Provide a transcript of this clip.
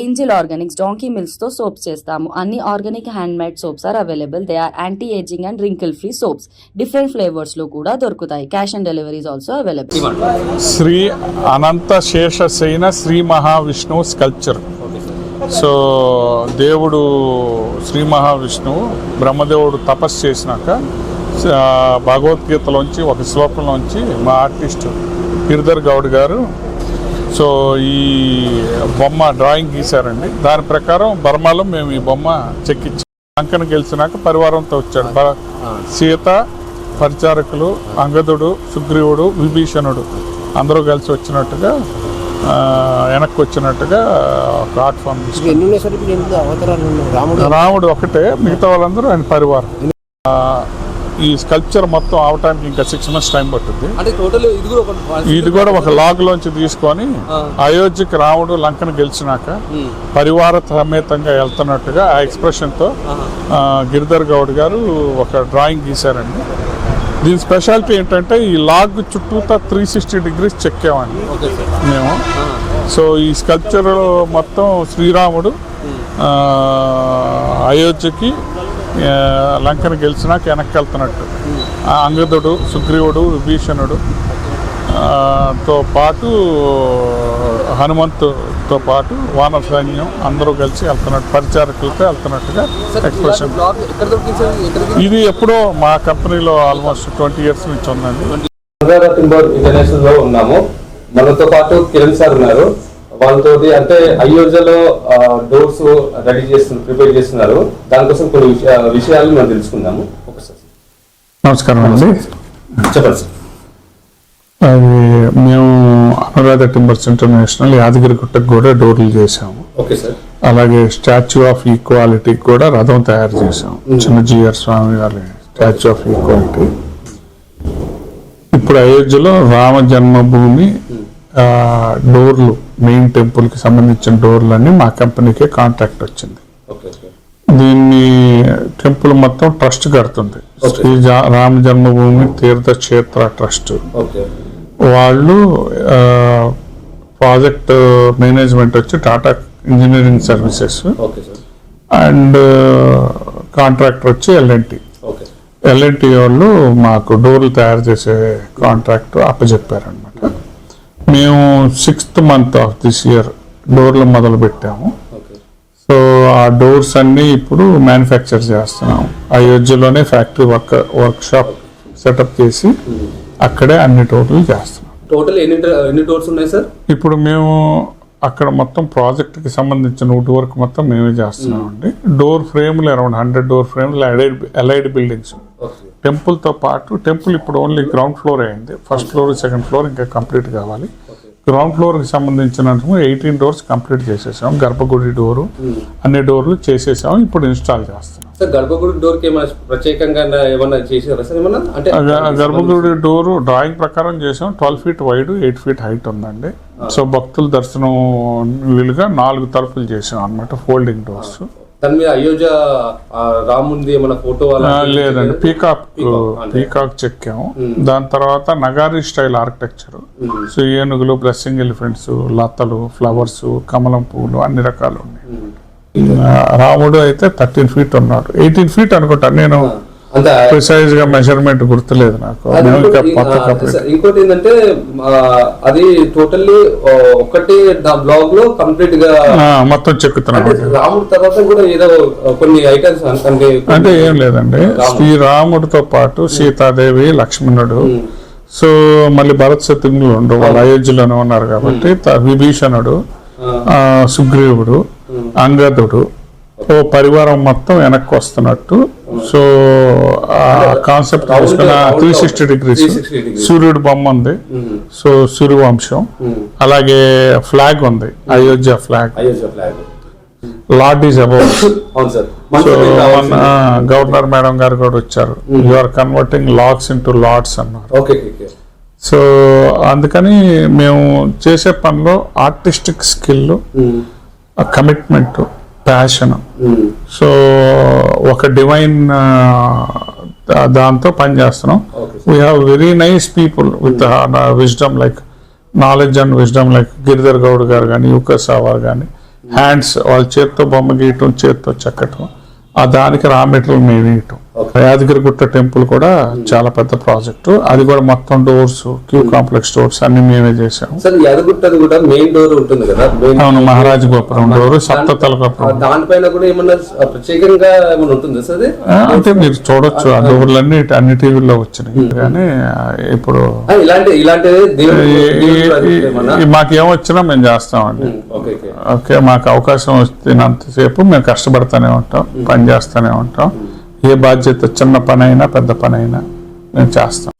Angel Organics donkey మిల్క్స్తో soaps చేస్తాము. అన్ని organic hand made soaps are available. They are anti ageing and wrinkle free soaps. Different ఫ్లేవర్స్లో కూడా దొరుకుతాయి. Cash on deliveries also available. Shri Ananta Seshasayana Shri Mahavishnu sculpture. So దేవుడు శ్రీ మహావిష్ణువు బ్రహ్మదేవుడు తపస్సు చేసినాక భగవద్గీతలోంచి ఒక శ్లోకంలోంచి మా ఆర్టిస్ట్ గిరిధర్ గౌడ్ గారు సో ఈ బొమ్మ డ్రాయింగ్ గీశారండి. దాని ప్రకారం బర్మాలో మేము ఈ బొమ్మ చెక్కించాం లంకను గెలిచినాక పరివారంతో వచ్చాడు. సీత పరిచారకులు అంగదుడు సుగ్రీవుడు విభీషణుడు అందరూ కలిసి వచ్చినట్టుగా వెనక్కి వచ్చినట్టుగా ఒక ఆర్ట్ ఫామ్ ఇప్పుడు ఎన్ని ఉన్నాయి సార్? ఇప్పుడు ఎన్ని అవతారాలు ఉన్నాయి? రాముడు. ఒకటే మిగతా వాళ్ళందరూ ఆయన పరివారం. ఈ స్కల్ప్చర్ మొత్తం అవటానికి ఇంకా సిక్స్ మంత్స్ టైం టోటల్ ఇది కూడా ఒక లాగ్ లోంచి తీసుకొని అయోధ్యకి రాముడు లంకను గెలిచినాక. పరివార సమేతంగా వెళ్తున్నట్టుగా ఆ ఎక్స్ప్రెషన్తో ఆ, గిరిధర్ గౌడ్ గారు ఒక డ్రాయింగ్ గీశారండి. దీని స్పెషాలిటీ ఏంటంటే ఈ లాగ్ చుట్టూతా త్రీ సిక్స్టీ డిగ్రీస్ చెక్కామండి సార్ మేము. సో ఈ స్కల్ప్చర్ మొత్తం శ్రీరాముడు అయోధ్యకి లంకను గెలిచినాక వెనక్కి వెళ్తున్నట్టు. ఆ అంగదుడు సుగ్రీవుడు విభీషణుడు ఆ, తో పాటు హనుమంతుతో పాటు వానర సైన్యం అందరూ కలిసి వెళ్తున్నట్టు పరిచారకులతో వెళ్తున్నట్టుగా ఎక్స్ప్రెషన్? ఇది ఎప్పుడో మా కంపెనీలో ఆల్మోస్ట్ ట్వంటీ ఇయర్స్ నుంచి ఉందండి. ఇంటర్నేషనల్లో ఉన్నాము. మనతో పాటు కిరణ్ సార్ ఉన్నారు. వాళ్ళతోటి అంటే అయోధ్యలో డోర్స్ రెడీ చేస్తున్నారు ప్రిపేర్ చేస్తున్నారు. దానికోసం కొన్ని విషయ- విషయాలు మనం తెలుసుకుందాము. ఒకసారి. నమస్కారం అండి. చెప్పండి సార్. అది మేము అనురాధ టింబర్స్ ఇంటర్నేషనల్ యాదగిరిగుట్టకు కూడా డోర్లు చేసాము ఓకే సార్. అలాగే స్టాచ్యూ ఆఫ్ ఈక్వాలిటీకి కూడా రథం తయారు చేసాం చిన్న జిఆర్ స్వామి వారి స్టాచ్యూ ఆఫ్ ఈక్వాలిటీ. ఇప్పుడు అయోధ్యలో రామ జన్మభూమి డోర్లు మెయిన్ టెంపుల్కి సంబంధించిన డోర్లన్నీ మా కంపెనీకే కాంట్రాక్ట్ వచ్చింది. దీన్ని టెంపుల్ మొత్తం ట్రస్ట్ కడుతుంది. శ్రీ రామ జన్మభూమి తీర్థ క్షేత్ర ట్రస్ట్. వాళ్ళు ప్రాజెక్ట్ మేనేజ్మెంట్ వచ్చి Tata engineering services and contractor వచ్చి L and T L and T వాళ్ళు మాకు డోర్లు తయారు చేసే కాంట్రాక్ట్ అప్పచెప్పారనమాట మేము sixth month of this year డోర్లు మొదలు పెట్టాము సో ఆ డోర్స్ అన్ని ఇప్పుడు మ్యానుఫ్యాక్చర్ చేస్తున్నాం అయోధ్యలోనే factory work workshop setup చేసి అక్కడే అన్ని డోర్లు చేస్తున్నాం. టోటల్ ఎన్ని ఎన్ని డోర్స్ ఉన్నాయి సార్? ఇప్పుడు మేము అక్కడ మొత్తం ప్రాజెక్ట్కి సంబంధించిన వుడ్ వర్క్ మొత్తం మేమే చేస్తున్నాం అండి డోర్ ఫ్రేమ్లు అరౌండ్ హండ్రెడ్ డోర్ ఫ్రేమ్లు అలైడ్ అలైడ్ బిల్డింగ్స్ ఓకే టెంపుల్తో పాటు టెంపుల్ ఇప్పుడు ఓన్లీ గ్రౌండ్ ఫ్లోర్ అయింది ఫస్ట్ ఫ్లోర్ సెకండ్ ఫ్లోర్ ఇంకా కంప్లీట్ కావాలి. గ్రౌండ్ ఫ్లోర్కి సంబంధించిన ఎయిటీన్ డోర్స్ కంప్లీట్ చేసేసాం. గర్భగుడి డోరు అన్ని డోర్లు చేసేసాం. ఇప్పుడు ఇన్స్టాల్ చేస్తున్నాం. సార్ గర్భగుడి డోర్కి ఏమైనా ప్రత్యేకంగా ఏమన్నా చేసారా సార్ ఏమన్నా? అంటే ఆ గ- గర్భగుడి డోరు డ్రాయింగ్ ప్రకారం చేసాం. Twelve feet wide eight feet height ఉందండి. సో భక్తుల దర్శనం వీలుగా నాలుగు తలుపులు చేసాం అన్నమాట ఫోల్డింగ్ డోర్స్ దాని మీద అయోధ్య రాముంది ఏమైనా ఫోటో అలా లేదండి. పీకాక్. పీకాక్ చెక్కాము. దాని తర్వాత నగారి స్టైల్ ఆర్కిటెక్చర్. సో ఏనుగులు బ్లెస్సింగ్ ఎలిఫెంట్స్ లతలు ఫ్లవర్స్ కమలం పువ్వులు అన్ని రకాలు ఉన్నాయి. ఆ, రాముడు అయితే థర్టీన్ ఫీట్ ఉన్నాడు. ఎయిటీన్ ఫీట్ అనుకుంటా. నేను ప్రిసైజ్గా మెజర్మెంట్ గుర్తులేదు నాకు. ఇంకోటి- ఏంటంటే అది టోటల్లీ ఒకటి బ్లాగ్లో కంప్లీట్గా మొత్తం చెక్కుతున్నాం అంటే రాముడు తర్వాత కూడా ఏదో కొన్ని ఐటమ్స్ అంటే ఏం లేదండి. శ్రీరాముడితో పాటు సీతాదేవి లక్ష్మణుడు. సో మళ్ళీ భరత్ శత్రుఘ్నులు ఉండరు వాళ్ళు అయోధ్యలోనే ఉన్నారు కాబట్టి విభీషణుడు సుగ్రీవుడు అంగదుడు. ఓ పరివారం మొత్తం వెనక్కి వస్తున్నట్టు సో ఆ కాన్సెప్ట్ తీసుకున్న త్రీ సిక్స్టీ డిగ్రీస్ 360 degrees. సూర్యుడు బొమ్మ ఉంది. సో సూర్యవంశం అలాగే ఫ్లాగ్ ఉంది అయోధ్య ఫ్లాగ్. లార్డ్ ఈజ్ అవును సార్. సో మన గవర్నర్ మేడం గారు కూడా వచ్చారు. You are converting locks into lots అన్నారు. సో అందుకని మేము చేసే పనిలో artistic skill commitment passion so ఒక డివైన్ దాంతో పని చేస్తున్నాం. We have very nice people with wisdom like knowledge and wisdom like Giridhar Goud గారు కానీ యూకస్ సావార్ కానీ హ్యాండ్స్ వాళ్ళ చేత్తో బొమ్మ గీయటం చేత్తో చెక్కటం ఆ దానికి రా మెటీరియల్ మేము ఇయటం యాదగిరిగుట్ట టెంపుల్ కూడా చాలా పెద్ద ప్రాజెక్టు. అది కూడా మొత్తం డోర్స్ క్యూ కాంప్లెక్స్ డోర్స్ అన్ని మేమే కూడా మెయిన్ డోర్ ఉంటుంది కదా? అవును మహారాజ గోపురం డోర్ సప్తతల గోపురం. దానిపైన కూడా ఏమన్నా ప్రత్యేకంగా ఏమన్నా ఉంటుందా సార్ అది? ఆ, అంటే మీరు చూడొచ్చు ఆ డోర్లన్నీ అన్ని టీవీల్లో వచ్చినాయి. కానీ ఆ, ఇప్పుడు ఇలాంటి మాకు ఏమొచ్చినా మేము చేస్తామండి. ఓకే ఓకే ఓకే మాకు అవకాశం వస్తున్నంతసేపు మేము కష్టపడుతూనే ఉంటాం పని చేస్తూనే ఉంటాం. ఏ బాధ్యత చిన్న పనైనా పెద్ద పనైనా నేను మేము చేస్తాం